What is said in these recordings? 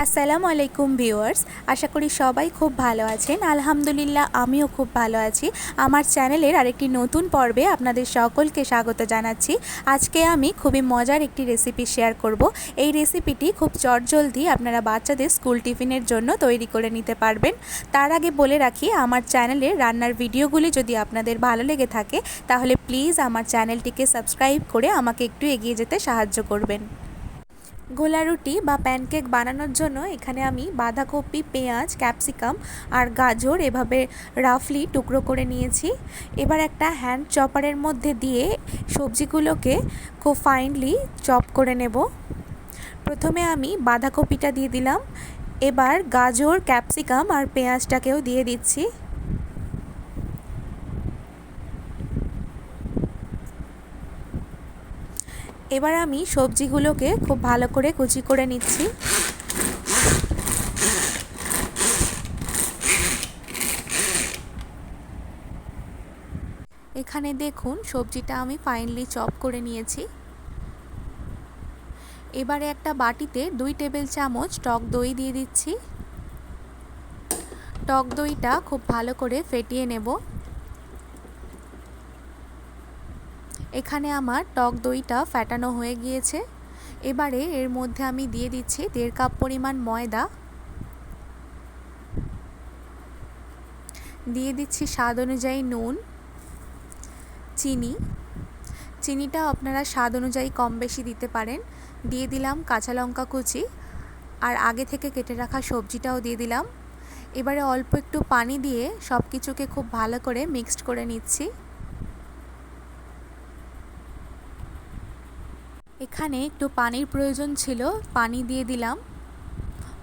আসসালামু আলাইকুম ভিউয়ার্স, আশা করি সবাই খুব ভালো আছেন। আলহামদুলিল্লাহ, আমিও খুব ভালো আছি। আমার চ্যানেলের আরেকটি নতুন পর্বে আপনাদের সকলকে স্বাগত জানাচ্ছি। আজকে আমি খুবই মজার একটি রেসিপি শেয়ার করব। এই রেসিপিটি খুব চটজলদি আপনারা বাচ্চাদের স্কুল টিফিনের জন্য তৈরি করে নিতে পারবেন। তার আগে বলে রাখি, আমার চ্যানেলের রান্নার ভিডিওগুলি যদি আপনাদের ভালো লেগে থাকে, তাহলে প্লিজ আমার চ্যানেলটিকে সাবস্ক্রাইব করে আমাকে একটু এগিয়ে যেতে সাহায্য করবেন। গোলা রুটি বা প্যানকেক বানানোর জন্য এখানে আমি বাঁধাকপি, পেঁয়াজ, ক্যাপসিকাম আর গাজর এভাবে রাফলি টুকরো করে নিয়েছি। এবার একটা হ্যান্ড চপারের মধ্যে দিয়ে সবজিগুলোকে খুব ফাইনলি চপ করে নেব। প্রথমে আমি বাঁধাকপিটা দিয়ে দিলাম। এবার গাজর, ক্যাপসিকাম আর পেঁয়াজটাকেও দিয়ে দিচ্ছি। এবার আমি সবজিগুলোকে খুব ভালো করে কুচি করে নিচ্ছি। এখানে দেখুন, সবজিটা আমি ফাইনলি চপ করে নিয়েছি। এবারে একটা বাটিতে দুই টেবিল চামচ টক দই দিয়ে দিচ্ছি। টক দইটা খুব ভালো করে ফেটিয়ে নেব। এখানে আমার টক দইটা ফ্যাটানো হয়ে গিয়েছে। এবারে এর মধ্যে আমি দিয়ে দিচ্ছি দেড় কাপ পরিমাণ ময়দা। দিয়ে দিচ্ছি স্বাদ অনুযায়ী নুন, চিনি। চিনিটা আপনারা স্বাদ অনুযায়ী কম বেশি দিতে পারেন। দিয়ে দিলাম কাঁচা লঙ্কা কুচি। আর আগে থেকে কেটে রাখা সবজিটাও দিয়ে দিলাম। এবারে অল্প একটু পানি দিয়ে সব কিছুকে খুব ভালো করে মিক্সড করে নিচ্ছি। এখানে একটু পানির প্রয়োজন ছিল, পানি দিয়ে দিলাম।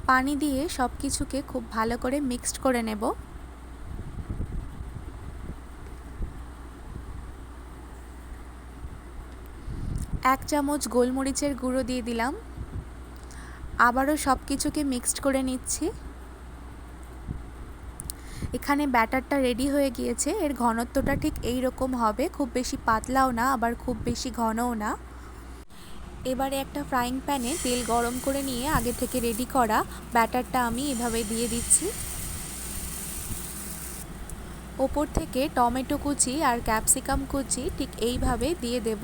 পানি দিয়ে সব কিছুকে খুব ভালো করে মিক্সড করে নেব। এক চামচ গোলমরিচের গুঁড়ো দিয়ে দিলাম। আবারও সব কিছুকে মিক্সড করে নিচ্ছি। এখানে ব্যাটারটা রেডি হয়ে গিয়েছে। এর ঘনত্বটা ঠিক এই রকম হবে। খুব বেশি পাতলাও না, আবার খুব বেশি ঘনও না। এবারে একটা ফ্রাইং প্যানে তেল গরম করে নিয়ে আগে থেকে রেডি করা ব্যাটারটা আমি এভাবে দিয়ে দিচ্ছি। ওপর থেকে টমেটো কুচি আর ক্যাপসিকাম কুচি ঠিক এইভাবে দিয়ে দেব।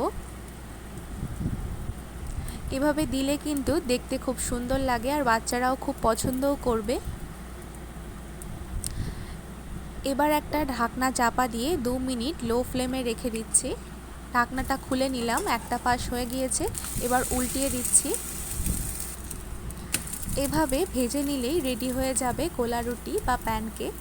এভাবে দিলে কিন্তু দেখতে খুব সুন্দর লাগে আর বাচ্চারাও খুব পছন্দও করবে। এবার একটা ঢাকনা চাপা দিয়ে দু মিনিট লো ফ্লেমে রেখে দিচ্ছি। ঢাকনাটা খুলে নিলাম, একটা পাশ হয়ে গিয়েছে, এবার উল্টিয়ে দিচ্ছি। এভাবে ভেজে নিলেই রেডি হয়ে যাবে গোলা রুটি বা প্যানকেক।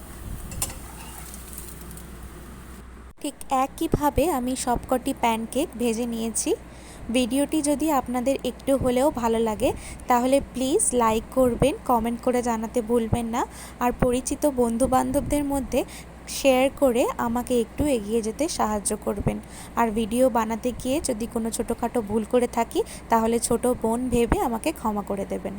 ঠিক একইভাবে আমি সবকটি প্যানকেক ভেজে নিয়েছি। ভিডিওটি যদি আপনাদের একটু হলেও ভালো লাগে, তাহলে প্লিজ লাইক করবেন, কমেন্ট করে জানাতে ভুলবেন না। আর পরিচিত বন্ধুবান্ধবদের মধ্যে শেয়ার করে আমাকে একটু এগিয়ে যেতে সাহায্য করবেন। আর ভিডিও বানাতে গিয়ে যদি কোনো ছোটোখাটো ভুল করে থাকি, তাহলে ছোট বোন ভেবে আমাকে ক্ষমা করে দেবেন।